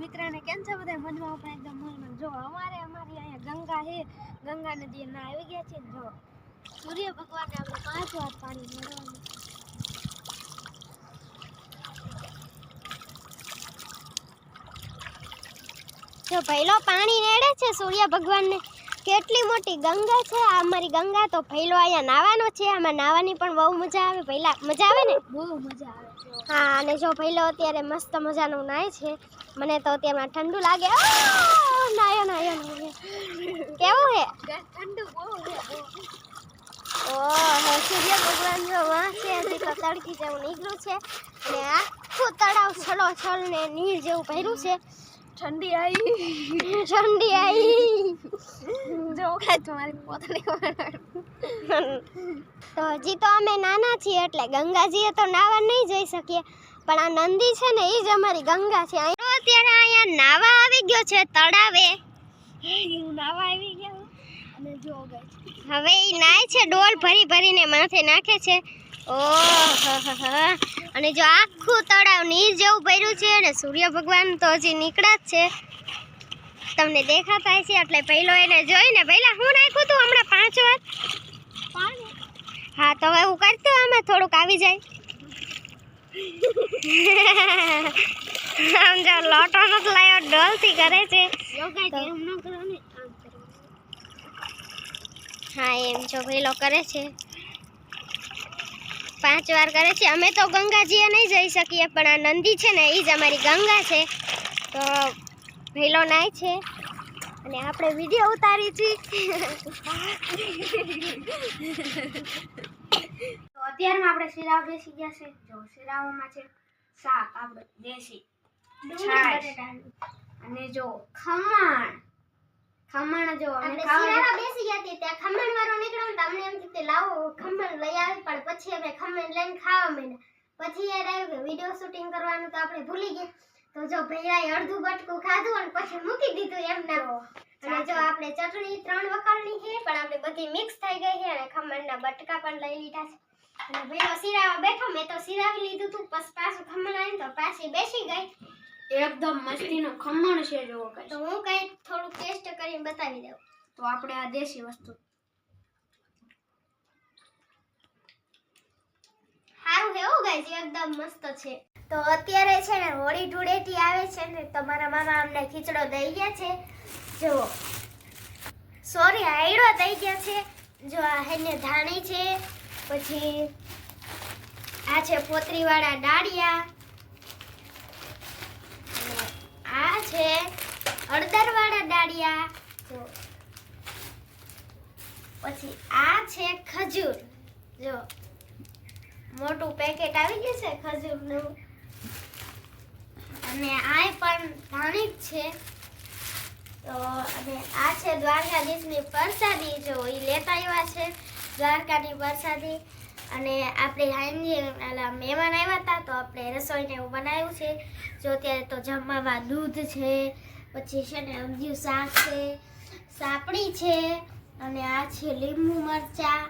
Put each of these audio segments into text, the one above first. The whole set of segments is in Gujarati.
મિત્રને કેમ છે બધા મનમાં પણ એકદમ મનમાં જો અમારે અમારી અહીંયા ગંગા છે ગંગા નદી ના આવી ગયા છે જો. સૂર્ય ભગવાનને આપણે પાંચ વાર પાણી મેળવવાનું જો ભૈલો પાણી રેડે છે સૂર્ય ભગવાનને. કેટલી મોટી ગંગા છે આ અમારી ગંગા તો ભૈલો અહીંયા નાવાનો છે આમાં નાવાની પણ બહુ મજા આવે. પહેલા મજા આવે ને? બહુ મજા આવે. હા અને જો ભૈલો અત્યારે મસ્ત મજાનું નાય છે. મને તો ત્યાં ઠંડુ લાગે. નાયો નાયો નાયો. કેવું હે? ઠંડુ બહુ ઓહો સૂર્ય ભગવાન જો વાં છે હજી તો તડકી જેવું નીકળ્યું છે. અને આખું તળાવ છલો છલ ને નીર જેવું ભર્યું છે. ઠંડી આવી ઠંડી આવી જો કાંઈ તમારી પોતાની તો હજી તો અમે નાના છીએ એટલે ગંગાજીએ તો નાવા નહીં જઈ શકીએ. પણ આ નંદી છે ને એ જ અમારી ગંગા છે. અત્યારે અહીંયા નાવા આવી ગયો છે તળાવે. નાવા આવી ગયો? અને જો હવે. ઈ નાય છે ડોલ ભરી ભરીને માથે નાખે છે. ઓહો અને જો આખું તળાવ નીર જેવું ભર્યું છે અને સૂર્ય ભગવાન તો હજી નીકળ્યા જ છે. તમને દેખાતા છે એટલે પહેલો એને જોઈને પહેલા હું નાખ્યું તું હમણાં પાંચ વાર? હા તો હવે હું કરતો આમાં થોડુંક આવી જાય. આમ જો લોટો નથી લાયો ડોલથી કરે છે. હા એમ જો પહેલો કરે છે. પાંચ વાર કરે છે. અમે તો ગંગાજીએ નહીં જઈ શકીએ પણ આ નંદી છે ને એ જ અમારી ગંગા છે. તો ભેલો નાય છે. અને આપણે વીડિયો ઉતારી છીએ તો અત્યારમાં આપણે શિરાવ બેસી ગયા છે. જો શિરાવમાં છે શાક આપણે દેશી. છાશ. અને જો ખમણ. ખમણ જો અને ખાવા બેસી ગયા હતી ત્યાં ખમણ વાળો નીકળ્યો ને તો અમને એમ કે લાવો ખમણ લઈ આવી પણ પછી અમે ખમણ લઈને ખાવા માંડ્યા. પછી યાદ આવ્યું કે વીડિયો શૂટિંગ કરવાનું તો આપણે ભૂલી ગયા. તો જો ભૈયાએ અડધું બટકું ખાધું અને પછી મૂકી દીધું એમને. અને જો આપણે ચટણી ત્રણ વખાણની છે પણ આપણે બધી મિક્સ થઈ ગઈ છે અને ખમણના બટકા પણ લઈ લીધા છે. અને ભૈયો સિરાવા બેઠો મેં તો સિરાવી લીધું તું પછી પાછું ખમણ આવીને તો પાછી બેસી ગઈ. એકદમ મસ્તીનું ખમણ છે જોવો કઈ. તો હું કઈ થોડું ટેસ્ટ કરીને બતાવી દઉં. તો આપણે આ દેશી વસ્તુ. સારું કેવું હો ગાઈસ એકદમ મસ્ત છે. તો અત્યારે છે ને હોળી ધૂળેટી આવે છે ને તમારા મામા અમને ખીચડો દઈ ગયા છે. જો સોરી હાયડો દઈ ગયા છે. જો આ હેને ધાણી છે પછી આ છે પોતરીવાળા ડાળિયા અને આ છે? હળદરવાળા ડાળિયા. જો. પછી આ છે ખજૂર. જો. મોટું પેકેટ આવી ગયું છે ખજૂરનું. અને આ પણ ધાણી જ છે. તો અને આ છે દ્વારકાધીશની પ્રસાદી. જો એ લેતા આવ્યા છે દ્વારકાની પ્રસાદી. અને આપણે હાંજે મહેમાન આવ્યા હતા, તો આપણે રસોઈને એવું બનાવ્યું છે. જો અત્યારે તો જમવામાં દૂધ છે, પછી છે ને ઊંધિયું શાક છે, સાપડી છે, અને આ છે લીંબુ મરચાં,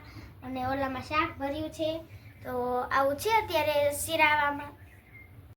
અને ઓલામાં શાક ભર્યું છે. તો આવું છે અત્યારે શિરાવામાં.